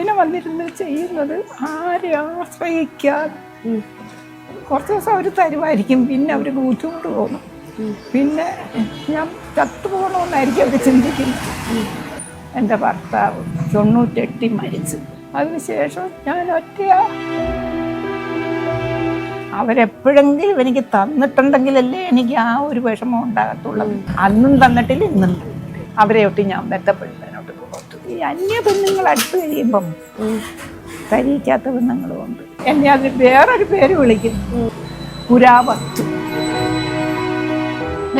ഇങ്ങനെ വന്നിരുന്ന് ചെയ്യുന്നത് ആരെ ആശ്രയിക്കാതെ. കുറച്ച് ദിവസം അവർ തരുമായിരിക്കും പിന്നെ അവർക്ക് ബുദ്ധിമുട്ട് തോന്നും. പിന്നെ ഞാൻ ചത്തുപോകണമെന്നായിരിക്കും അവർ ചിന്തിക്കുന്നത്. എന്റെ ഭർത്താവ് തൊണ്ണൂറ്റെട്ടി മരിച്ചു. അതിനുശേഷം ഞാൻ ഒറ്റയാ. അവരെപ്പോഴെങ്കിലും എനിക്ക് തന്നിട്ടുണ്ടെങ്കിലല്ലേ എനിക്ക് ആ ഒരു വിഷമം ഉണ്ടാകത്തുള്ളൂ. അന്നും തന്നിട്ടില്ല ഇന്നും. അവരെ ഒട്ടി ഞാൻ ബന്ധപ്പെടുന്നതിനോട്ട് പുറത്തു ഈ അന്യ പെണ്ണുങ്ങൾ അടുത്ത് കഴിയുമ്പം കരിയിക്കാത്ത പെണ്ണുങ്ങളും ഉണ്ട് എന്നെ അത് വേറൊരു പേര് വിളിക്കും. പുരാവസ്തു.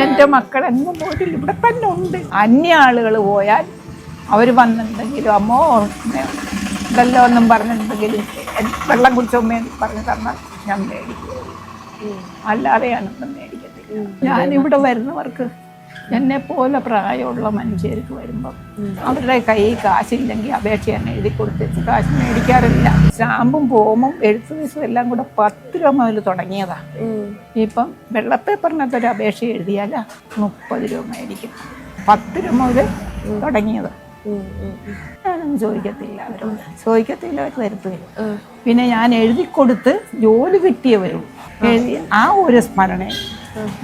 എന്റെ മക്കൾ എങ്ങും പോയിട്ടില്ല ഇവിടെ തന്നെ ഉണ്ട്. അന്യ ആളുകൾ പോയാൽ അവർ വന്നിട്ടുണ്ടെങ്കിലും അമ്മോ ഇതല്ലോ ഒന്നും പറഞ്ഞിട്ടുണ്ടെങ്കിലും വെള്ളം കുടിച്ചമ്മേ പറഞ്ഞു തന്നാൽ ഞാൻ മേടിക്കും. അല്ലാതെയാണ് ഞാനൊന്നും മേടിക്കത്തില്ല. ഞാനിവിടെ വരുന്നവർക്ക് എന്നെ പോലെ പ്രായമുള്ള മനുഷ്യർക്ക് വരുമ്പം അവരുടെ കൈ കാശില്ലെങ്കിൽ അപേക്ഷ തന്നെ എഴുതി കൊടുത്ത് കാശ് മേടിക്കാറില്ല. സ്റ്റാമ്പും ഫോമും എഴുത്ത് ദിവസവും എല്ലാം കൂടെ പത്ത് രൂപ മുതൽ തുടങ്ങിയതാ. ഇപ്പം വെള്ളപ്പേപ്പറിനകത്ത് ഒരു അപേക്ഷ എഴുതിയാൽ മുപ്പത് രൂപ മേടിക്കും. പത്ത് രൂപ മുതൽ തുടങ്ങിയത്. ഞാനൊന്നും ചോദിക്കത്തില്ല അവരോട്. ചോദിക്കത്തില്ല അവർ തരത്തില്ല പിന്നെ ഞാൻ എഴുതി കൊടുത്ത് ജോലി കിട്ടിയവരും എഴുതി ആ ഒരു സ്മരണ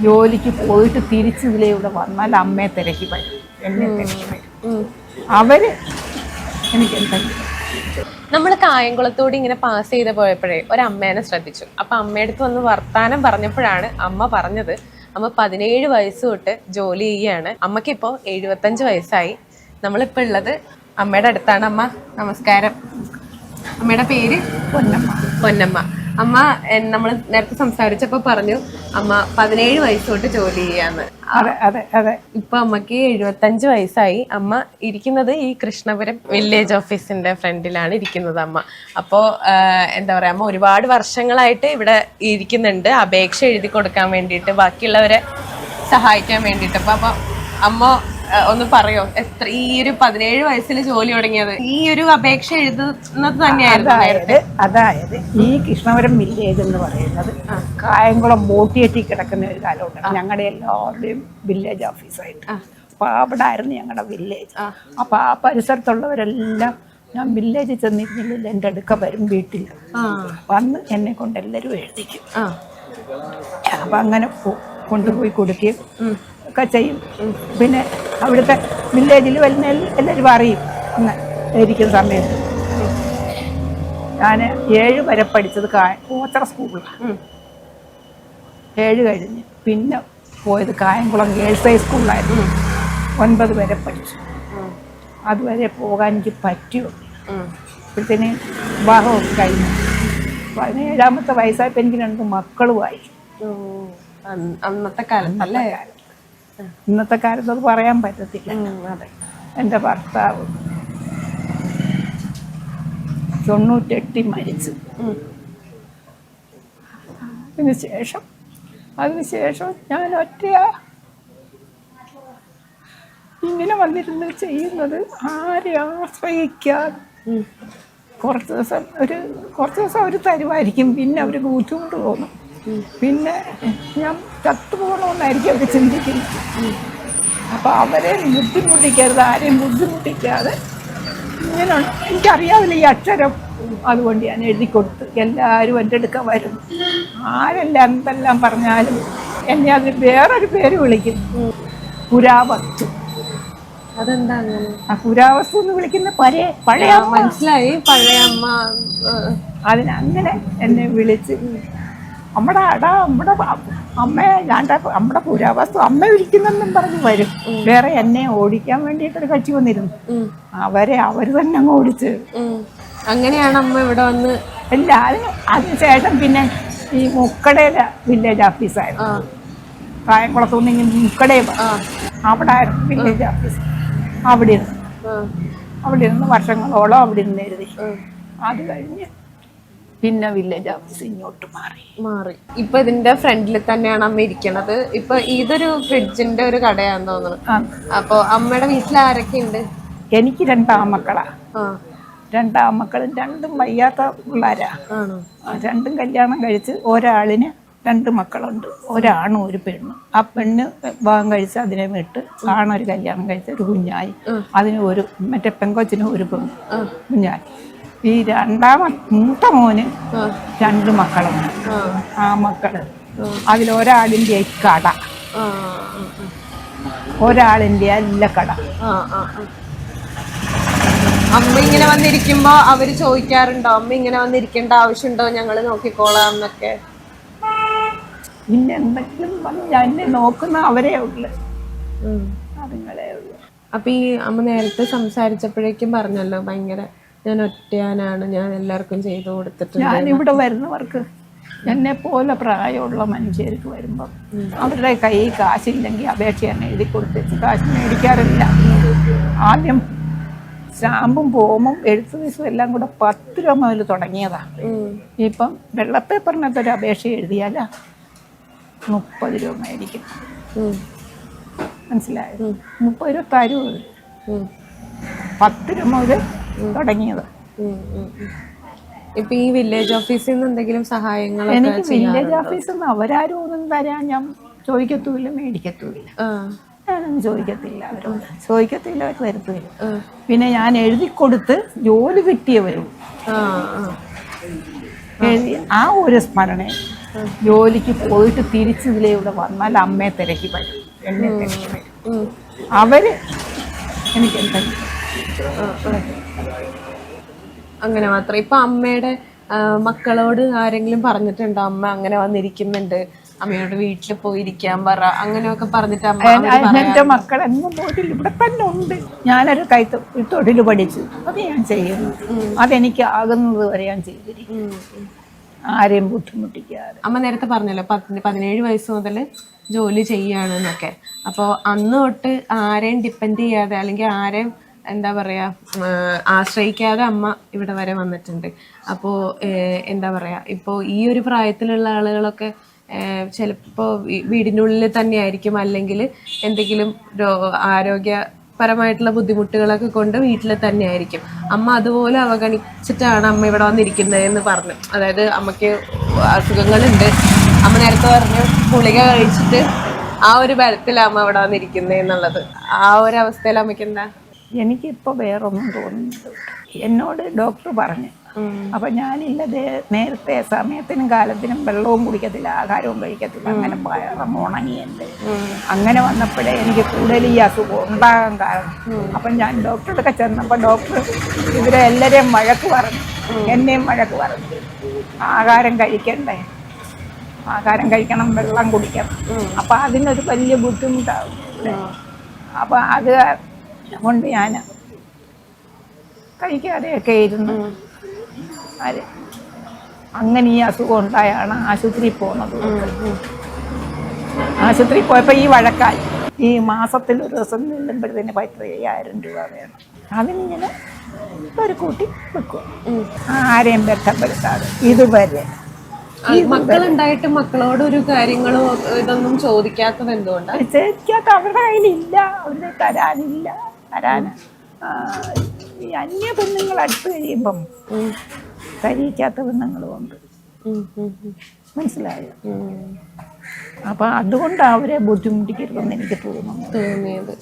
ജോലിക്ക് പോയിട്ട് തിരിച്ച് ഇവിടെ വന്നാൽ അമ്മയെ തിരക്കി വരും. എന്നെ തിരക്കി വരും. അവർ എനിക്ക് എന്തെങ്കിലും നമ്മൾ കായംകുളത്തോട് ഇങ്ങനെ പാസ് ചെയ്ത് പോയപ്പോഴേ ഒരു അമ്മേനെ ശ്രദ്ധിച്ചു. അപ്പൊ അമ്മയുടെ അടുത്ത് വന്ന് വർത്താനം പറഞ്ഞപ്പോഴാണ് അമ്മ പറഞ്ഞത് അമ്മ പതിനേഴ് വയസ്സ് തൊട്ട് ജോലി ചെയ്യാണ് അമ്മക്കിപ്പോ എഴുപത്തഞ്ച് വയസ്സായി. നമ്മളിപ്പോ ഉള്ളത് അമ്മയുടെ അടുത്താണ് അമ്മ. നമസ്കാരം. അമ്മയുടെ പേര് പൊന്നമ്മ. പൊന്നമ്മ. അമ്മ നമ്മൾ നേരത്തെ സംസാരിച്ചപ്പോ പറഞ്ഞു അമ്മ പതിനേഴ് വയസ്സ് തൊട്ട് ജോലി ചെയ്യാന്ന്. അതെ അതെ അതെ. ഇപ്പൊ അമ്മയ്ക്ക് എഴുപത്തഞ്ച് വയസ്സായി. അമ്മ ഇരിക്കുന്നത് ഈ കൃഷ്ണപുരം വില്ലേജ് ഓഫീസിന്റെ ഫ്രണ്ടിലാണ് ഇരിക്കുന്നത് അമ്മ. അപ്പോ എന്താ പറയാ അമ്മ ഒരുപാട് വർഷങ്ങളായിട്ട് ഇവിടെ ഇരിക്കുന്നുണ്ട്. അപേക്ഷ എഴുതി കൊടുക്കാൻ വേണ്ടിയിട്ട് ബാക്കിയുള്ളവരെ സഹായിക്കാൻ വേണ്ടിയിട്ട്. അപ്പൊ അപ്പൊ അമ്മ ഒന്ന് പറയോ? എത്ര ഈ ഒരു പതിനേഴ് വയസ്സിൽ ജോലി തുടങ്ങിയത്? ഈ ഒരു അപേക്ഷ എഴുതുന്നത് തന്നെയായിരുന്നു അതായത് അതായത് ഈ കൃഷ്ണപുരം വില്ലേജ് എന്ന് പറയുന്നത് കായംകുളം ബോട്ടിയെട്ടി കിടക്കുന്ന ഒരു കാലമുണ്ട് ഞങ്ങളുടെ എല്ലാവരുടെയും വില്ലേജ് ഓഫീസായിട്ട് അപ്പൊ അവിടെ ആയിരുന്നു ഞങ്ങളുടെ വില്ലേജ് അപ്പൊ ആ പരിസരത്തുള്ളവരെല്ലാം ഞാൻ വില്ലേജിൽ ചെന്നിരുന്നില്ല. എന്റെ അടുക്ക വരും വീട്ടിൽ. വന്ന് എന്നെ കൊണ്ട് എല്ലാവരും എഴുതിക്കും. അപ്പൊ അങ്ങനെ കൊണ്ടുപോയി കൊടുക്കുകയും ഒക്കെ ചെയ്യും. പിന്നെ അവിടുത്തെ വില്ലേജിൽ വരുന്ന എല്ല- എല്ലാവരും അറിയും. അന്ന് ഇരിക്കുന്ന സമയത്ത്. ഞാൻ ഏഴ് വരെ പഠിച്ചത് കാ സ്കൂളിലാണ് ഏഴ് കഴിഞ്ഞ് പിന്നെ പോയത് കായംകുളം ഗേൾസ് ഹൈ സ്കൂളിലായിരുന്നു ഒൻപത് വരെ പഠിച്ചു. അതുവരെ പോകാൻ എനിക്ക് പറ്റുമോ ഇപ്പോഴത്തേന് വിവാഹമൊക്കെ കഴിഞ്ഞു. പതിനേഴാമത്തെ വയസ്സായപ്പോൾ എനിക്ക് രണ്ട് മക്കളുമായി. അന്നത്തെ കാലം അന്നത്തെ കാലം അല്ലേ ഇന്നത്തെ കാലത്ത് അത് പറയാൻ പറ്റത്തില്ല. എന്റെ ഭർത്താവ് തൊണ്ണൂറ്റെട്ടി മരിച്ചു. അതിന് ശേഷം അതിനുശേഷം ഞാൻ ഒറ്റയാ. ഇങ്ങനെ വന്നിരുന്ന് ചെയ്യുന്നത് ആരെ ആശ്രയിക്കാതെ. കുറച്ച് ദിവസം ഒരു കുറച്ച് ദിവസം അവർ തരുമായിരിക്കും പിന്നെ അവർക്ക് ബുദ്ധിമുട്ട് തോന്നും. പിന്നെ ഞാൻ ചത്തുപോകണമെന്നായിരിക്കും അവർ ചിന്തിക്കുന്നത്. അപ്പോൾ അവരെ ബുദ്ധിമുട്ടിക്കരുത് ആരെയും ബുദ്ധിമുട്ടിക്കാതെ ഇങ്ങനെ എനിക്കറിയാവില്ല ഈ അക്ഷരം അതുകൊണ്ട് ഞാൻ എഴുതി കൊടുത്ത് എല്ലാവരും എന്റെ അടുക്ക വരും ആരെല്ലാം എന്തെല്ലാം പറഞ്ഞാലും എന്നെ അതിന് വേറൊരു പേര് വിളിക്കും പുരാവസ്തു. അതെന്താ ആ പുരാവസ്തു എന്ന് വിളിക്കുന്ന പഴയ പഴയ മനസ്സിലായി പഴയ അമ്മ. അതിനങ്ങനെ എന്നെ വിളിച്ച് നമ്മുടെ അട നമ്മുടെ അമ്മയെ ഞാൻ നമ്മുടെ പുരാവസ്തു അമ്മ വിളിക്കുന്നെന്നും പറഞ്ഞു വരും. വേറെ എന്നെ ഓടിക്കാൻ വേണ്ടിയിട്ടൊരു കക്ഷി വന്നിരുന്നു. അവരെ അവർ തന്നെ അങ്ങ് ഓടിച്ച്. അങ്ങനെയാണ് അമ്മ ഇവിടെ വന്ന് അതിന് അതിനുശേഷം പിന്നെ ഈ മുക്കടയിലെ വില്ലേജ് ഓഫീസായിരുന്നു കായംകുളത്തുനിന്ന് ഇങ്ങനെ മുക്കടയിൽ അവിടെ ആയിരുന്നു വില്ലേജ് ഓഫീസ് അവിടെ ഇരുന്നു അവിടെ ഇരുന്ന് വർഷങ്ങളോളം അവിടെ ഇരുന്ന് എഴുതി അത് കഴിഞ്ഞ് പിന്നെ വില്ലേജ് ഓഫീസ് ഇങ്ങോട്ട് മാറി. മാറി. ഇപ്പൊ ഇതിന്റെ ഫ്രണ്ടിൽ തന്നെയാണ് അമ്മ ഇരിക്കണത്. ഇപ്പൊ ഇതൊരു ഫ്രിഡ്ജിന്റെ ഒരു കടയാന്ന് തോന്നുന്നു. അപ്പൊ അമ്മയുടെ വീട്ടിൽ ആരൊക്കെ ഉണ്ട് എനിക്ക് രണ്ടാമക്കളാ രണ്ടാമക്കളും രണ്ടും വയ്യാത്ത പിള്ളേരാ. രണ്ടും കല്യാണം കഴിച്ച് ഒരാളിന് രണ്ട് മക്കളുണ്ട്. ഒരാണും ഒരു പെണ്ണും. ആ പെണ്ണ് വിവാഹം കഴിച്ച് അതിനെ വിട്ട് ആണൊരു കല്യാണം കഴിച്ച് ഒരു കുഞ്ഞായി. അതിന് ഒരു മറ്റേ പെങ്കൊച്ചിന് ഒരു പെണ്ണ് കുഞ്ഞായി. ഈ രണ്ടാമ മൂത്ത മോന് രണ്ട് മക്കളുണ്ട് ആ. മക്കൾ. അതിലൊരാളിന്റെ കട. ഒരാളിന്റെ ഒരാളിന്റെ അല്ല കട. അമ്മ ഇങ്ങനെ വന്നിരിക്കുമ്പോ അവർ ചോദിക്കാറുണ്ടോ? അമ്മ ഇങ്ങനെ വന്നിരിക്കേണ്ട ആവശ്യമുണ്ടോ? ഞങ്ങൾ നോക്കിക്കോളാം എന്നൊക്കെ. പിന്നെ എന്തെങ്കിലും എന്നെ നോക്കുന്ന അവരേ ഉള്ളു. അതുങ്ങളെ ഉള്ളു. അപ്പൊ ഈ അമ്മ നേരത്തെ സംസാരിച്ചപ്പോഴേക്കും പറഞ്ഞല്ലോ ഭയങ്കര ഞാൻ ഒറ്റയാനാണ് ഞാൻ എല്ലാവർക്കും ചെയ്തു കൊടുത്തിട്ടുണ്ട് ഇവിടെ വരുന്നവർക്ക് എന്നെ പോലെ പ്രായമുള്ള മനുഷ്യർക്ക് വരുമ്പം അവരുടെ കയ്യിൽ കാശില്ലെങ്കിൽ അപേക്ഷ തന്നെ എഴുതി കൊടുത്തിട്ട് കാശ് മേടിക്കാറില്ല. ആദ്യം സ്റ്റാമ്പും ഫോമും എഴുത്ത് ഫീസും എല്ലാം കൂടെ പത്ത് രൂപ മുതൽ തുടങ്ങിയതാണ്. ഇപ്പം വെള്ളപ്പേപ്പറിനകത്ത് ഒരു അപേക്ഷ എഴുതിയാൽ മുപ്പത് രൂപ മേടിക്കും. മനസ്സിലായത് മനസ്സിലായോ? മുപ്പത് രൂപ തരും. അവർ. ഉം. പത്ത് രൂപ മുതൽ തുടങ്ങിയത്. ഇപ്പൊ ഈ വില്ലേജ് ഓഫീസിൽ നിന്ന് എന്തെങ്കിലും സഹായങ്ങൾ എനിക്ക് വില്ലേജ് ഓഫീസിൽ നിന്ന് അവരാരും ഒന്നും തരാൻ ഞാൻ ചോദിക്കത്തുമില്ല മേടിക്കത്തുമില്ല. ആ. ഞാനൊന്നും ചോദിക്കത്തില്ല അവരോട്. ചോദിക്കത്തില്ല അവർ തരത്തുമില്ല. പിന്നെ ഞാൻ എഴുതി കൊടുത്ത് ജോലി കിട്ടിയവരും. എഴുതി ആ ഒരു സ്മരണ ജോലിക്ക് പോയിട്ട് തിരിച്ചതിലേ ഇവിടെ വന്നാൽ അമ്മയെ തിരക്കി വരും എന്നെ തിരക്കി വരും. അവർ എനിക്ക് എന്തെങ്കിലും ആ. അങ്ങനെ മാത്രം. ഇപ്പൊ അമ്മയുടെ മക്കളോട് ആരെങ്കിലും പറഞ്ഞിട്ടുണ്ടോ? അമ്മ അങ്ങനെ വന്നിരിക്കുന്നുണ്ട്. അമ്മയോട് വീട്ടിൽ പോയിരിക്കാൻ പറ. അങ്ങനെയൊക്കെ പറഞ്ഞിട്ട് അമ്മ എന്റെ മക്കൾ എന്നും പോയിട്ടില്ല ഇവിടെ തന്നെ ഉണ്ട്. ഞാനൊരു കൈ തൊഴിൽ പഠിച്ചു. അത് ഞാൻ ചെയ്യുന്നു. അതെനിക്ക് ആകുന്നത് വരെ ഞാൻ ചെയ്തിരിക്കും. ആരെയും ബുദ്ധിമുട്ടിക്കാതെ. അമ്മ നേരത്തെ പറഞ്ഞല്ലോ പത്ത് പതിനേഴ് വയസ്സ് മുതൽ ജോലി ചെയ്യാണെന്നൊക്കെ അപ്പോൾ അന്ന് തൊട്ട് ആരെയും ഡിപ്പെൻഡ് ചെയ്യാതെ അല്ലെങ്കിൽ ആരെയും എന്താ പറയുക ആശ്രയിക്കാതെ അമ്മ ഇവിടെ വരെ വന്നിട്ടുണ്ട്. അപ്പോൾ എന്താ പറയുക ഇപ്പോൾ ഈ ഒരു പ്രായത്തിലുള്ള ആളുകളൊക്കെ ചിലപ്പോൾ വീടിനുള്ളിൽ തന്നെയായിരിക്കും. അല്ലെങ്കിൽ എന്തെങ്കിലും ആരോഗ്യപരമായിട്ടുള്ള ബുദ്ധിമുട്ടുകളൊക്കെ കൊണ്ട് വീട്ടിൽ തന്നെയായിരിക്കും. അമ്മ അതുപോലെ അവഗണിച്ചിട്ടാണ് അമ്മ ഇവിടെ വന്നിരിക്കുന്നത് എന്ന് പറഞ്ഞു. അതായത് അമ്മയ്ക്ക് അസുഖങ്ങളുണ്ട്. അമ്മ നേരത്തെ പറഞ്ഞു ഗുളിക കഴിച്ചിട്ട് ആ ഒരു ബലത്തിലാണ് അമ്മ ഇവിടെ വന്നിരിക്കുന്നത് എന്നുള്ളത് ആ ഒരു അവസ്ഥയിൽ അമ്മയ്ക്ക് എന്താ എനിക്കിപ്പോൾ വേറൊന്നും തോന്നുന്നില്ല. എന്നോട് ഡോക്ടർ പറഞ്ഞു. അപ്പം ഞാനില്ല നേരത്തെ സമയത്തിനും കാലത്തിനും വെള്ളവും കുടിക്കത്തില്ല ആഹാരവും കഴിക്കത്തില്ല. അങ്ങനെ വയറും ഉണങ്ങിയുണ്ട് അങ്ങനെ വന്നപ്പോഴേ എനിക്ക് കൂടുതൽ ഈ അസുഖം ഉണ്ടാകാൻ കാരണം. അപ്പം ഞാൻ ഡോക്ടറൊക്കെ ചെന്നപ്പോൾ ഡോക്ടർ ഇവരെ എല്ലാവരെയും വഴക്ക് പറഞ്ഞു. എന്നെയും വഴക്ക് പറഞ്ഞു. ആഹാരം കഴിക്കണ്ടേ? ആഹാരം കഴിക്കണം വെള്ളം കുടിക്കണം. അപ്പം അതിനൊരു വലിയ ബുദ്ധിമുട്ടാവും. അപ്പം അത് കൊണ്ട് ഞാൻ കഴിക്കാതെയൊക്കെ ഇരുന്നു അത് അങ്ങനെ ഈ അസുഖം ഉണ്ടായാണ് ആശുപത്രിയിൽ പോകുന്നത് ആശുപത്രിയിൽ പോയപ്പോൾ ഈ വഴക്കായി. ഈ മാസത്തിൽ ഒരു ദിവസം ചെല്ലുമ്പോഴത്തേന് പത്തയ്യായിരം രൂപ വേണം. അതിനിങ്ങനെ ഒരു കൂട്ടി വെക്കും. ആരെയും ബന്ധപ്പെടുത്താതെ. ഇതുവരെ. മക്കളുണ്ടായിട്ട് മക്കളോട് ഒരു കാര്യങ്ങളോ ഇതൊന്നും ചോദിക്കാത്തത് എന്തുകൊണ്ടാണ് ചോദിക്കാത്ത അവരുടെ കയ്യിലില്ല. അവരുടെ തരാനില്ല. തരാൻ ആ, ഈ അന്യ പെണ്ണുങ്ങൾ അടുത്ത് കഴിയുമ്പം കഴിയിക്കാത്ത പെണ്ണുങ്ങളും ഉണ്ട്. മനസ്സിലായോ? അപ്പൊ അതുകൊണ്ട് അവരെ ബുദ്ധിമുട്ടിക്കരുതെന്ന് എനിക്ക് തോന്നുന്നു. തോന്നിയത്.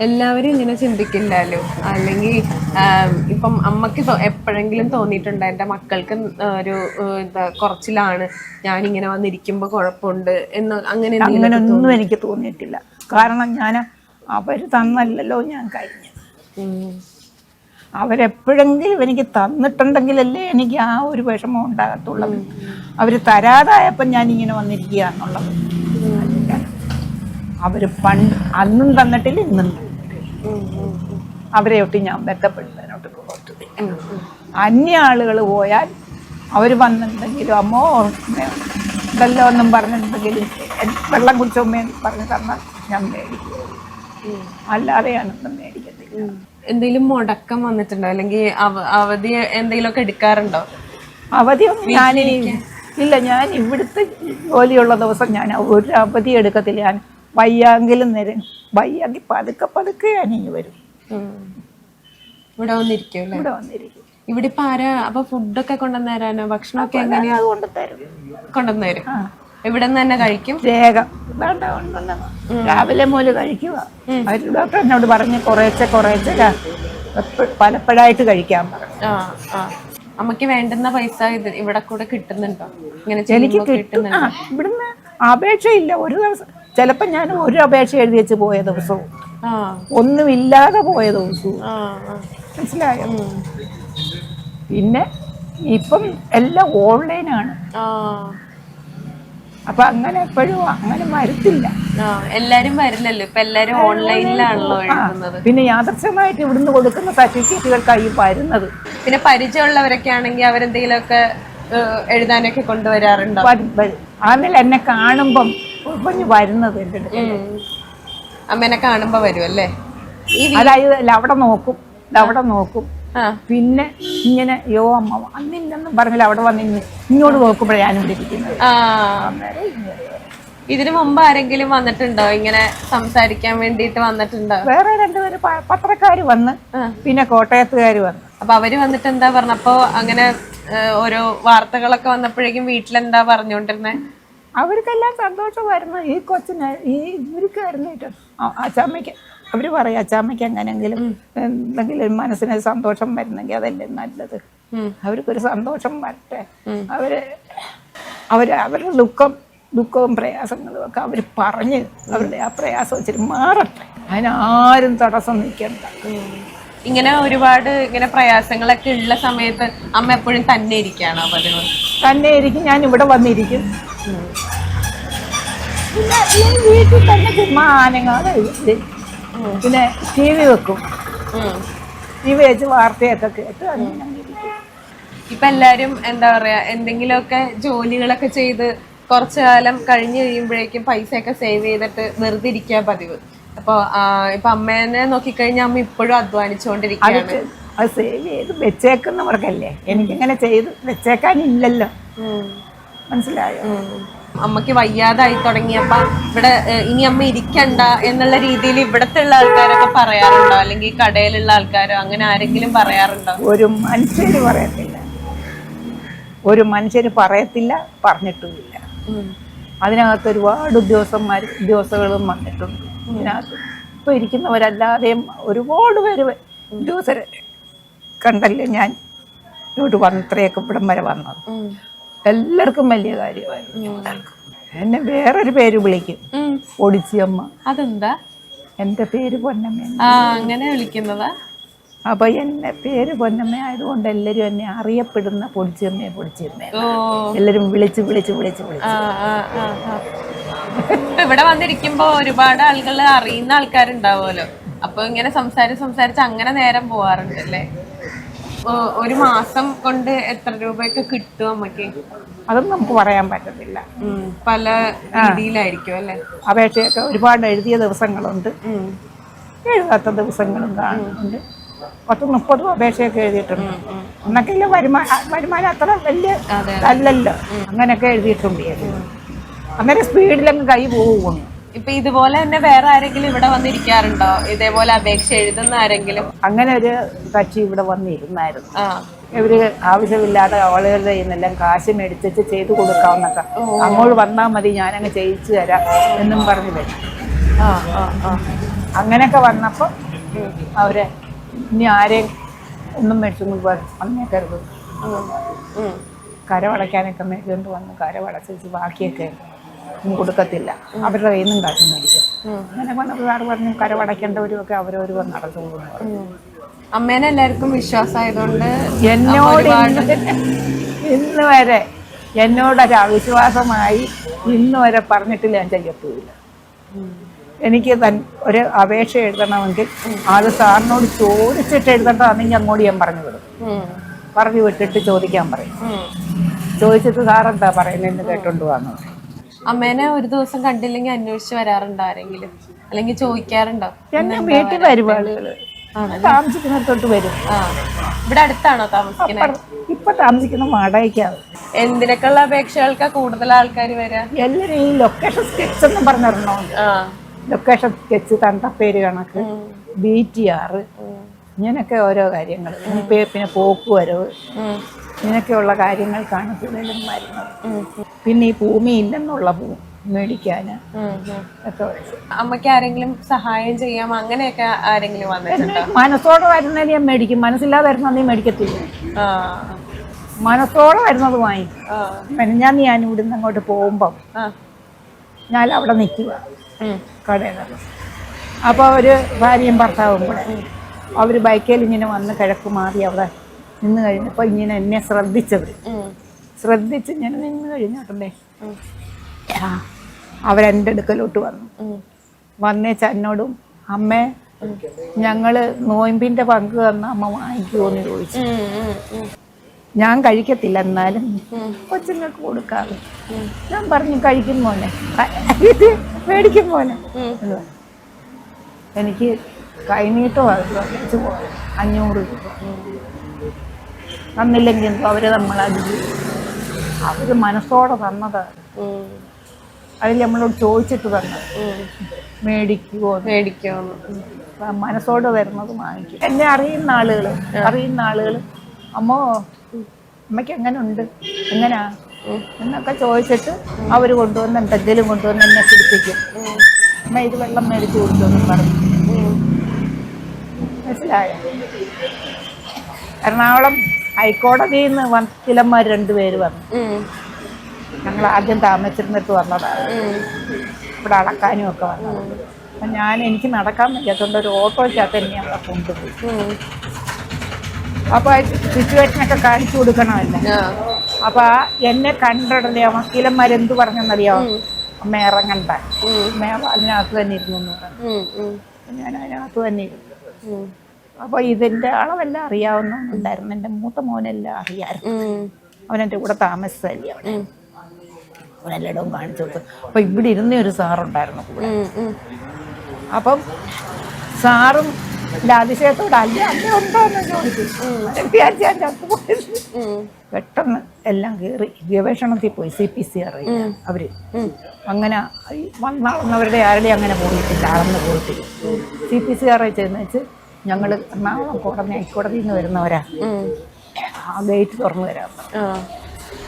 എല്ലാവരും ഇങ്ങനെ ചിന്തിക്കില്ലല്ലോ അല്ലെങ്കിൽ ഇപ്പം അമ്മയ്ക്ക് എപ്പോഴെങ്കിലും തോന്നിയിട്ടുണ്ട്? എന്റെ മക്കൾക്ക് ഒരു എന്താ കുറച്ചിലാണ്. ഞാൻ ഇങ്ങനെ വന്നിരിക്കുമ്പോൾ കുഴപ്പമുണ്ട് എന്ന് അങ്ങനെ ഒന്നും അങ്ങനെയൊന്നും എനിക്ക് തോന്നിയിട്ടില്ല. കാരണം ഞാൻ അവർ തന്നല്ലോ ഞാൻ കഴിഞ്ഞത്. അവരെപ്പോഴെങ്കിലും എനിക്ക് തന്നിട്ടുണ്ടെങ്കിലല്ലേ എനിക്ക് ആ ഒരു വിഷമം ഉണ്ടാകത്തുള്ളത് അവർ തരാതായപ്പം ഞാൻ ഇങ്ങനെ വന്നിരിക്കുക എന്നുള്ളത്. അവർ പണ്ട് അന്നും തന്നിട്ടില്ല ഇന്നും. അവരെ ഒട്ടി ഞാൻ ബന്ധപ്പെടുന്നതിനോട്ട് പോകത്തില്ല ഉം. അന്യ ആളുകൾ പോയാൽ അവർ വന്നിട്ടുണ്ടെങ്കിലും അമ്മോ ഇതല്ലോ എന്നും പറഞ്ഞിട്ടുണ്ടെങ്കിലും വെള്ളം കുടിച്ചമ്മയെന്ന് പറഞ്ഞ് തന്നാൽ ഞാൻ മേടിക്കും. അല്ലാതെ ഞാനൊന്നും മേടിക്കത്തില്ല. എന്തെങ്കിലും മുടക്കം വന്നിട്ടുണ്ടോ? അല്ലെങ്കിൽ അവധി എന്തെങ്കിലുമൊക്കെ എടുക്കാറുണ്ടോ? അവധിയൊന്നും ഞാൻ ഇല്ല ഞാൻ ഇവിടുത്തെ ജോലിയുള്ള ദിവസം ഞാൻ ഒരു അവധി എടുക്കത്തില്ല. ഞാൻ വയ്യാങ്കിലും നേരം വയ്യാങ്കിൽ പതുക്കെ പതുക്കെ ഞാൻ ഇനി വരും. ഇവിടെ വന്നിരിക്കും ഇവിടെ വന്നിരിക്കും. ഇവിടെ ഇപ്പൊ ആരാ? അപ്പൊ ഫുഡൊക്കെ കൊണ്ടുവന്നു തരാനോ? ഭക്ഷണമൊക്കെ എങ്ങനെയാ? കൊണ്ടുവന്നു തരും കൊണ്ടുവന്നു തരും. ഇവിടെ നിന്ന് തന്നെ കഴിക്കും? ഉണ്ടെന്ന് രാവിലെ മുതൽ കഴിക്കുക. അവർ ഡോക്ടർ എന്നോട് പറഞ്ഞ് ര- എപ്പ- പലപ്പോഴായിട്ട് കഴിക്കാൻ പറഞ്ഞു അമ്മയ്ക്ക് വേണ്ടുന്ന പൈസ ഇത് ഇവിടെ കൂടെ കിട്ടുന്നുണ്ടോ? ഇങ്ങനെ എനിക്ക് കിട്ടുന്നുണ്ടോ? ഇവിടുന്ന് അപേക്ഷയില്ല. ഒരു ദിവസം ചിലപ്പോൾ ഞാൻ ഒരു അപേക്ഷ എഴുതി വെച്ച് പോയ ദിവസവും. ഒന്നുമില്ലാതെ പോയ ദിവസവും. മനസ്സിലായോ? പിന്നെ ഇപ്പം എല്ലാം ഓൺലൈനാണ്. അപ്പൊ അങ്ങനെ എപ്പോഴും അങ്ങനെ വരത്തില്ല. എല്ലാരും വരില്ലല്ലോ. ഇപ്പൊ എല്ലാരും ഓൺലൈനിലാണല്ലോ പിന്നെ യാദർശ്യമായിട്ട് ഇവിടുന്ന് കൊടുക്കുന്ന സർട്ടിഫിക്കറ്റുകൾക്കായി വരുന്നത്. പിന്നെ പരിചയമുള്ളവരൊക്കെ ആണെങ്കിൽ അവരെന്തെങ്കിലുമൊക്കെ ഒക്കെ എഴുതാനൊക്കെ കൊണ്ടുവരാറുണ്ടോ? വരും, വരും. ആണെങ്കിൽ എന്നെ കാണുമ്പം കുഞ്ഞ് വരുന്നത് എന്റെ അടുത്ത്. അമ്മേനെ കാണുമ്പോ വരും അല്ലേ? അതായത് അവിടെ നോക്കും അവിടെ നോക്കും. പിന്നെ ഇങ്ങനെ യോ അമ്മ അന്നില്ലെന്നും പറഞ്ഞില്ല അവിടെ വന്നിന്ന്. ഇങ്ങോട്ട് നോക്കുമ്പോഴേ ഞാനും ഇവിടെ ഇരിക്കുന്നത്. ഇതിനു മുമ്പ് ആരെങ്കിലും വന്നിട്ടുണ്ടോ? ഇങ്ങനെ സംസാരിക്കാൻ വേണ്ടിയിട്ട് വന്നിട്ടുണ്ടോ? വേറെ രണ്ടുപേര് പത്രക്കാര് വന്ന്. പിന്നെ കോട്ടയത്തുകാർ വന്ന്. അപ്പൊ അവർ വന്നിട്ട് എന്താ പറഞ്ഞപ്പോ അങ്ങനെ ഓരോ വാർത്തകളൊക്കെ വന്നപ്പോഴേക്കും വീട്ടിലെന്താ പറഞ്ഞുകൊണ്ടിരുന്നേ അവർക്കെല്ലാം സന്തോഷമായിരുന്നു. ഈ കൊച്ചിന് ഈ ഇവർക്ക് ആയിരുന്നു അച്ചാമ്മയ്ക്ക് അവർ പറയും അച്ചാമ്മയ്ക്ക് എങ്ങനെങ്കിലും എന്തെങ്കിലും മനസ്സിന് സന്തോഷം വരുന്നെങ്കിൽ അതല്ലേ നല്ലത്. അവർക്കൊരു സന്തോഷം വരട്ടെ. അവർ അവർ അവരുടെ ദുഃഖം ദുഃഖവും പ്രയാസങ്ങളും ഒക്കെ അവർ പറഞ്ഞ് അവരുടെ ആ പ്രയാസം വെച്ചിട്ട് മാറട്ടെ. അതിനാരും തടസ്സം നിൽക്കണ്ട. ഇങ്ങനെ ഒരുപാട് ഇങ്ങനെ പ്രയാസങ്ങളൊക്കെ ഉള്ള സമയത്ത് അമ്മ എപ്പോഴും തന്നെ ഇരിക്കുകയാണോ പതിവ്? തന്നെ ഇരിക്കും. ഞാൻ ഇവിടെ വന്നിരിക്കും. പിന്നെ ഈ വീട്ടിൽ തന്നെ ചുമ്മാ ആനങ്ങാതെ. പിന്നെ ടി വി വെക്കും. ടി വി വെച്ച് വാർത്തയൊക്കെ കേട്ട് അങ്ങനെ. ഇപ്പൊ എല്ലാരും എന്താ പറയാ എന്തെങ്കിലുമൊക്കെ ജോലികളൊക്കെ ചെയ്ത് കുറച്ചു കാലം കഴിഞ്ഞു കഴിയുമ്പോഴേക്കും പൈസയൊക്കെ സേവ് ചെയ്തിട്ട് വെറുതെ ഇരിക്കാൻ പതിവ് അപ്പൊ ഇപ്പൊ അമ്മേനെ നോക്കിക്കഴിഞ്ഞാൽ അമ്മ ഇപ്പോഴും അധ്വാനിച്ചുകൊണ്ടിരിക്കുകയാണ് അത് സേവ് ചെയ്ത് വെച്ചേക്കുന്നവർക്കല്ലേ എനിക്കിങ്ങനെ ചെയ്ത് വെച്ചേക്കാനില്ലല്ലോ. മനസ്സിലായോ ഉം. അമ്മയ്ക്ക് വയ്യാതായി തുടങ്ങിയപ്പോ ഇവിടെ ഇനി അമ്മ ഇരിക്കണ്ട എന്നുള്ള രീതിയിൽ ഇവിടത്തെ ഉള്ള ആൾക്കാരൊക്കെ പറയാറുണ്ടോ? അല്ലെങ്കിൽ കടയിലുള്ള ആൾക്കാരോ? അങ്ങനെ ആരെങ്കിലും പറയാറുണ്ടോ? ഒരു മനുഷ്യര് പറയത്തില്ല. ഒരു മനുഷ്യര് പറയത്തില്ല പറഞ്ഞിട്ടുമില്ല. അതിനകത്ത് ഒരുപാട് ഉദ്യോഗസ്ഥന്മാർ ഉദ്യോഗസ്ഥകളും വന്നിട്ടുണ്ട്. ഇതിനകത്ത്. ഇപ്പൊ ഇരിക്കുന്നവരല്ലാതെയും ഒരുപാട് പേര് ഉദ്യോഗസ്ഥരെ കണ്ടല്ലേ ഞാൻ ഇങ്ങോട്ട് വന്ന് ഇത്രയൊക്കെ ഇവിടം വരെ വന്നത്. എല്ലാവർക്കും വലിയ കാര്യമായിരുന്നു. എന്നെ വേറൊരു പേര് വിളിക്കും. ഒടിച്ചിയമ്മ. അതെന്താ? എന്റെ പേര് പൊന്നമ്മ. അങ്ങനെ വിളിക്കുന്നതാ? അപ്പൊ എന്നെ പേര് പൊന്നമ്മ ആയതുകൊണ്ട് എല്ലാരും എന്നെ അറിയപ്പെടുന്ന പൊടിച്ചമ്മയെ പൊടിച്ചമ്മ എല്ലാരും വിളിച്ച് വിളിച്ച് വിളിച്ച് വിളിച്ച്. ഇവിടെ വന്നിരിക്കുമ്പോ ഒരുപാട് ആളുകൾ അറിയുന്ന ആൾക്കാരുണ്ടാവുമല്ലോ. അപ്പൊ ഇങ്ങനെ സംസാരിച്ച് സംസാരിച്ച് അങ്ങനെ നേരം പോവാറുണ്ട് അല്ലേ ഒരു മാസം കൊണ്ട് എത്ര രൂപയൊക്കെ കിട്ടും നമുക്ക് അതൊന്നും നമുക്ക് പറയാൻ പറ്റത്തില്ല. പല രീതിയിലായിരിക്കും അല്ലേ? അപേക്ഷയൊക്കെ ഒരുപാട് എഴുതിയ ദിവസങ്ങളുണ്ട്. എഴുതാത്ത ദിവസങ്ങളും കാണുന്നുണ്ട്. പത്ത് മുപ്പതും അപേക്ഷയൊക്കെ എഴുതിയിട്ടുണ്ട്. എന്നൊക്കെ വരുമാനം വരുമാനം അത്ര വലിയ അല്ലല്ലോ. അങ്ങനെയൊക്കെ എഴുതിയിട്ടുണ്ട്. അന്നേരം സ്പീഡിലങ്ങ് കൈ പോകും ഇപ്പൊ ഇതുപോലെ തന്നെ വേറെ ആരെങ്കിലും ഇവിടെ വന്നിരിക്കാറുണ്ടോ? ഇതേപോലെ അപേക്ഷ എഴുതുന്ന ആരെങ്കിലും? അങ്ങനെ ഒരു കക്ഷി ഇവിടെ വന്നിരുന്നായിരുന്നു. ആ. ഇവർ ആവശ്യമില്ലാതെ ആളുകളുടെ കയ്യിൽ നിന്നെല്ലാം കാശ് മേടിച്ചിട്ട് ചെയ്തു കൊടുക്കാവുന്നൊക്കെ. അങ്ങോട്ട് വന്നാൽ മതി ഞാനങ്ങ് ചെയ്യിച്ചു തരാം എന്നും പറഞ്ഞു വരും. ആ ആ ആ. അങ്ങനെയൊക്കെ വന്നപ്പോൾ അവർ ഇനി ആരെയും ഒന്നും മേടിച്ചൊന്നും വന്നേക്കരുത്. ഉം. കരവടയ്ക്കാനൊക്കെ മേടിച്ചുകൊണ്ട് വന്ന് കരവടച്ച് ബാക്കിയൊക്കെ കൊടുക്കത്തില്ല. അവരുടെ കയ്യിൽ നിന്നും കാശ് മേടിക്കും. അങ്ങനെ സാറ് പറഞ്ഞു കരവടയ്ക്കേണ്ടവരുമൊക്കെ നടന്നു പോകുന്നു. അമ്മേനെ എല്ലാവർക്കും വിശ്വാസമായതുകൊണ്ട് എന്നോട് ഇന്ന് വരെ എന്നോടൊരു അവിശ്വാസമായി ഇന്ന് വരെ പറഞ്ഞിട്ടില്ല ഞാൻ ചെയ്യത്തുമില്ല. എനിക്ക് തൻ ഒരു അപേക്ഷ എഴുതണമെങ്കിൽ അത് സാറിനോട് ചോദിച്ചിട്ട് എഴുതേണ്ടതാണെങ്കിൽ അങ്ങോട്ട് ഞാൻ പറഞ്ഞു വിടും. പറഞ്ഞു വിട്ടിട്ട് ചോദിക്കാൻ പറയും. ചോദിച്ചിട്ട് സാറെന്താ പറയുന്നതെന്ന് കേട്ടോണ്ട് വന്നു അമ്മേനെ ഒരു ദിവസം കണ്ടില്ലെങ്കിൽ അന്വേഷിച്ച് വരാറുണ്ടോ ആരെങ്കിലും? അല്ലെങ്കിൽ ചോദിക്കാറുണ്ടോ? എന്നെ വീട്ടിൽ വരും ആളുകൾ താമസിക്കുന്നിടത്തോട്ട് വരും. ഇവിടെ അടുത്താണോ താമസിക്കുന്നത് ഇപ്പൊ താമസിക്കുന്ന വാടകയ്ക്കാണ്. എന്തിനൊക്കെയുള്ള അപേക്ഷകൾക്കാ കൂടുതൽ ആൾക്കാർ വരാ? എല്ലാരും ഈ ലൊക്കേഷൻ സ്കെച്ച് എന്ന് പറഞ്ഞിടണമുണ്ട് ആ. ലൊക്കേഷൻ സ്കെച്ച് തണ്ടപ്പേര് കണക്ക്. ബി ടി ആറ്. ഇങ്ങനെയൊക്കെ ഓരോ കാര്യങ്ങൾ. പിന്നെ പോക്കുവരവ്. ഇങ്ങനെയൊക്കെയുള്ള കാര്യങ്ങൾക്കാണ് കൂടുതലും വരുന്നത്. പിന്നെ ഈ ഭൂമി ഇല്ലെന്നുള്ള പൂ മേടിക്കാന്. ഒക്കെ അമ്മയ്ക്ക് ആരെങ്കിലും സഹായം ചെയ്യാം അങ്ങനെയൊക്കെ ആരെങ്കിലും വന്നിട്ടുണ്ടോ? മനസ്സോടെ വരുന്നത് ഞാൻ മേടിക്കും. മനസ്സില്ലാതെ വരുന്നത് നീ മേടിക്കത്തില്ല. മനസ്സോടെ വരുന്നത് വാങ്ങിക്കും ആ. മെനഞ്ഞാന്ന് ഞാൻ ഇവിടുന്ന് അങ്ങോട്ട് പോകുമ്പം ഞാൻ അവിടെ നിൽക്കുക. കടയിൽ അപ്പോൾ ഒരു ഭാര്യയും ഭർത്താവും കൂടെ. അവർ ബൈക്കിൽ ഇങ്ങനെ വന്ന് കിഴക്ക് മാറി അവിടെ നിന്ന് കഴിഞ്ഞപ്പോൾ ഇങ്ങനെ എന്നെ ശ്രദ്ധിച്ചത്. ശ്രദ്ധിച്ച് ഞാൻ നിന്ന് കഴിഞ്ഞോട്ടല്ലേ അവരെന്റെ അടുക്കലോട്ട് വന്നു. വന്നേച്ച എന്നോടും അമ്മേ ഞങ്ങൾ നോയമ്പിന്റെ പങ്ക് തന്ന അമ്മ വാങ്ങിക്കുമോന്ന് ചോദിച്ചു. ഞാൻ കഴിക്കത്തില്ല എന്നാലും. കൊച്ചുങ്ങൾക്ക് കൊടുക്കാറ്. ഞാൻ പറഞ്ഞു കഴിക്കും മോനെ. മേടിക്കും മോനെ. എനിക്ക് കൈനീട്ടോ അത് അഞ്ഞൂറ് രൂപ. തന്നില്ലെങ്കിൽ എന്തോ അവർ നമ്മളത് അവർ മനസ്സോടെ തന്നത്. അതിൽ നമ്മളോട് ചോദിച്ചിട്ട് തന്നത്. മേടിക്കുവോ മേടിക്കുമോ മനസ്സോടെ വരുന്നത് വാങ്ങിക്കും. എന്നെ അറിയുന്ന ആളുകൾ അറിയുന്ന ആളുകൾ അമ്മോ അമ്മയ്ക്ക് എങ്ങനെ ഉണ്ട് എങ്ങനാ? എന്നൊക്കെ ചോദിച്ചിട്ട് അവർ കൊണ്ടുവന്ന് എന്തെങ്കിലും കൊണ്ടുവന്ന് എന്നെ പിടിപ്പിക്കും. അമ്മ ഇത് വെള്ളം മേടിച്ച് കൊടുത്തെന്നും പറഞ്ഞു. മനസ്സിലായോ? എറണാകുളം ഹൈക്കോടതിയിൽ നിന്ന് വക്കീലന്മാർ രണ്ടുപേര് വന്നു. ഞങ്ങൾ ആദ്യം താമസിച്ചിരുന്നിട്ട് വന്നതാണ്. ഇവിടെ അടക്കാനും ഒക്കെ വന്നത്. അപ്പം ഞാൻ എനിക്ക് നടക്കാൻ പറ്റാത്തതുകൊണ്ട് ഒരു ഓട്ടോയ്ക്കകത്ത് എന്നെ അവിടെ കൊണ്ടുപോയി. അപ്പോൾ അപ്പൊ സിറ്റുവേഷനൊക്കെ കാണിച്ചു കൊടുക്കണമല്ല? അപ്പോൾ എന്നെ കണ്ടിടലേ വക്കീലന്മാരെന്ത് പറഞ്ഞെന്നറിയോ? അമ്മ ഇറങ്ങണ്ട. അമ്മ അതിനകത്ത് തന്നെ ഇരുന്നു ഞാൻ അതിനകത്ത് തന്നെ ഇരുന്നു. ഉം. അപ്പൊ ഇതിന്റെ അളവെല്ലാം അറിയാവുന്നുണ്ടായിരുന്നു എന്റെ മൂത്ത മോനെല്ലാം അറിയാമായിരുന്നു അവനെന്റെ കൂടെ താമസിച്ചല്ലേ അവിടെ. അവനെല്ലായിടവും കാണിച്ചു കൊടുത്തു. അപ്പൊ ഇവിടെ ഇരുന്ന ഒരു സാറുണ്ടായിരുന്നു കൂടെ. അപ്പം സാറും എന്റെ അല്ല ചോദിച്ചു. പെട്ടെന്ന് എല്ലാം കേറി. ഗവേഷണത്തിൽ പോയി സി പി സി അറിയില്ല. അവർ അങ്ങനെ ഈ വന്നവരുടെ ആരുടെയും അങ്ങനെ പോയിട്ടില്ല അളന്ന് പോയിട്ടില്ല. സി പി സി ആർ ചെന്ന് വെച്ച് ഞങ്ങൾ എറണാകുളം കോടതി ഹൈക്കോടതിയിൽ നിന്ന് വരുന്നവരാ ആ ഗേറ്റ് തുറന്നു തരാം.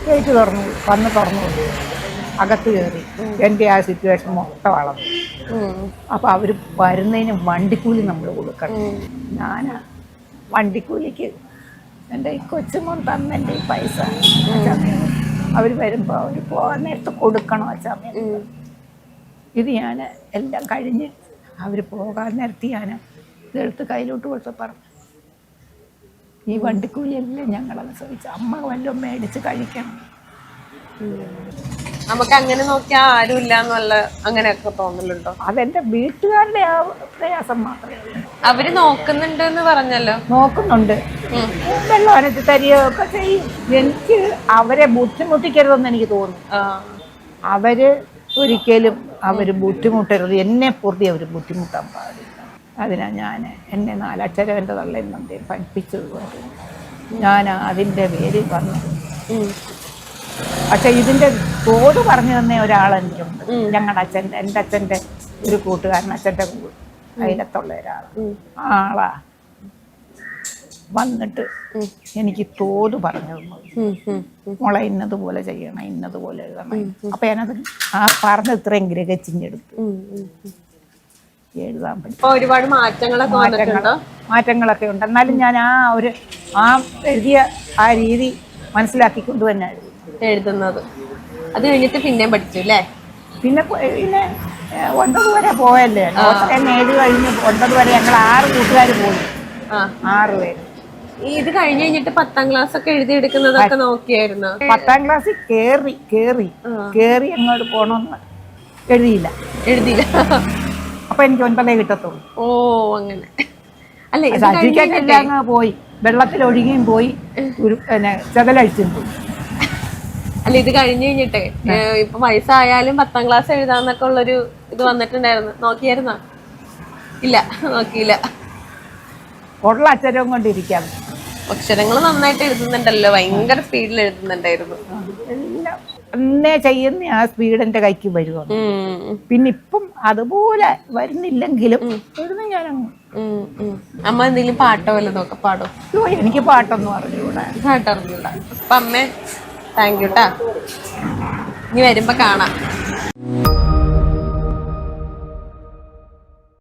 ഗേറ്റ് തുറന്നു വന്ന് തുറന്നു കൊടുത്തു. അകത്ത് കയറി. എന്റെ ആ സിറ്റുവേഷൻ മൊത്തം വളർന്നു അപ്പൊ അപ്പോൾ അവർ വരുന്നതിന് വണ്ടിക്കൂലി നമ്മൾ കൊടുക്കണം. ഞാനാ ഞാൻ വണ്ടിക്കൂലിക്ക് എന്റെ ഈ കൊച്ചുമോൻ തന്ന എന്റെ ഈ പൈസ. അവർ വരുമ്പോൾ അവർ പോകാൻ നേരത്ത് കൊടുക്കണം അച്ഛാ ഇത് ഞാൻ എല്ലാം കഴിഞ്ഞ് അവർ പോകാൻ നേരത്ത് ഞാൻ ഇതെടുത്ത് കയ്യിലോട്ട് കൊടുത്ത് പറഞ്ഞു. ഈ വണ്ടിക്കൂലിയെല്ലാം ഞങ്ങളനുസരിച്ച് അമ്മ വല്ലതും മേടിച്ച് കഴിക്കണം. നമുക്ക് അങ്ങനെ നോക്കിയാ ആരും ഇല്ല എന്നുള്ള അങ്ങനെയൊക്കെ തോന്നലുണ്ടോ? അതെന്റെ വീട്ടുകാരുടെ ആ പ്രയാസം മാത്രമേ അവർ നോക്കുന്നുണ്ട് എന്ന് പറഞ്ഞല്ലോ. നോക്കുന്നുണ്ട്. വെള്ളം അനച്ച് തരികയൊക്കെ ചെയ്യും. എനിക്ക് അവരെ ബുദ്ധിമുട്ടിക്കരുതെന്ന് എനിക്ക് തോന്നുന്നു. അവർ ഒരിക്കലും അവർ ബുദ്ധിമുട്ടരുത്. എന്നെ പൂർത്തി അവർ ബുദ്ധിമുട്ടാൻ പാടില്ല. അതിനാ ഞാൻ എന്നെ നാലക്ഷരം എന്റെ തള്ളയും നന്ദിയും പഠിപ്പിച്ചത് കൊണ്ട്. ഞാൻ അതിന്റെ പേരിൽ പറഞ്ഞു. പക്ഷെ ഇതിന്റെ തോത് പറഞ്ഞു തന്നെ തന്ന ഒരാളെനിക്കുണ്ട് ഞങ്ങളുടെ അച്ഛന്റെ എന്റെ അച്ഛന്റെ ഒരു കൂട്ടുകാരൻ അച്ഛന്റെ അയലത്തുള്ള ഒരാൾ ആളാ. വന്നിട്ട് എനിക്ക് തോത് പറഞ്ഞു തന്നു. ഉം. ഉം. മോളെ ഇന്നതുപോലെ ചെയ്യണം ഇന്നതുപോലെ എഴുതണം. അപ്പൊ ഞാനത് ആ പറഞ്ഞ ഇത്രയും ഗ്രഹിച്ചിഞ്ഞെടുത്തു. എഴുതാൻ ഒരുപാട് മാറ്റങ്ങളൊക്കെ മാറ്റങ്ങൾ മാറ്റങ്ങളൊക്കെ ഉണ്ട്. എന്നാലും ഞാൻ ആ ഒരു ആ എഴുതിയ ആ രീതി മനസ്സിലാക്കിക്കൊണ്ട് തന്നെ എഴുതി. എഴുതുന്നത്. അത് കഴിഞ്ഞിട്ട് പിന്നെയും പഠിച്ചു അല്ലേ പിന്നെ പിന്നെ ഒൻപത് വരെ പോയല്ലേ? തന്നെ എഴുതി കഴിഞ്ഞ് ഒൻപത് വരെ ഞങ്ങൾ ആറ് കൂട്ടുകാർ പോയി. ആറ് പേര്. ഇത് കഴിഞ്ഞ് കഴിഞ്ഞിട്ട് പത്താം ക്ലാസ് ഒക്കെ എഴുതി എടുക്കുന്നതൊക്കെ നോക്കിയായിരുന്നു? പത്താം ക്ലാസ് കേറി കേറി. കേറി അങ്ങോട്ട് പോണോന്ന് എഴുതിയില്ല. എഴുതിയില്ല. അപ്പൊ എനിക്ക് ഒൻപതേ കിട്ടത്തുള്ളൂ. ഓ അങ്ങനെ. അല്ല സർട്ടിഫിക്കറ്റ് എല്ലാം അങ്ങ് പോയി വെള്ളത്തിൽ ഒഴുകിയും പോയി. ഒരു പിന്നെ ചെതലഴിച്ചും പോയി. അല്ല ഇത് കഴിഞ്ഞു കഴിഞ്ഞിട്ട്. ഇപ്പൊ വയസ്സായാലും പത്താം ക്ലാസ് എഴുതാന്നൊക്കെ ഉള്ളൊരു ഇത് വന്നിട്ടുണ്ടായിരുന്നു. നോക്കിയായിരുന്നോ? ഇല്ല നോക്കിയില്ല. ഉള്ള അക്ഷരവും കൊണ്ടിരിക്കാം അക്ഷരങ്ങൾ നന്നായിട്ട് എഴുതുന്നുണ്ടല്ലോ. ഭയങ്കര സ്പീഡിൽ എഴുതുന്നുണ്ടായിരുന്നു. അന്നേ ചെയ്യുന്ന ആ സ്പീഡ് എന്റെ കൈക്ക് വരുവാണ് പിന്നെ ഇപ്പം അതുപോലെ വരുന്നില്ലെങ്കിലും എഴുതും ഞാൻ. അമ്മ എന്തെങ്കിലും പാട്ടോ വല്ലതൊക്കെ പാടോ? അയ്യോ എനിക്ക് പാട്ടൊന്നും അറിഞ്ഞൂടാ. പാട്ടറിഞ്ഞൂടാ. അപ്പൊ അമ്മേ താങ്ക് യു ട്ടാ. ഇനി വരുമ്പോ കാണാം.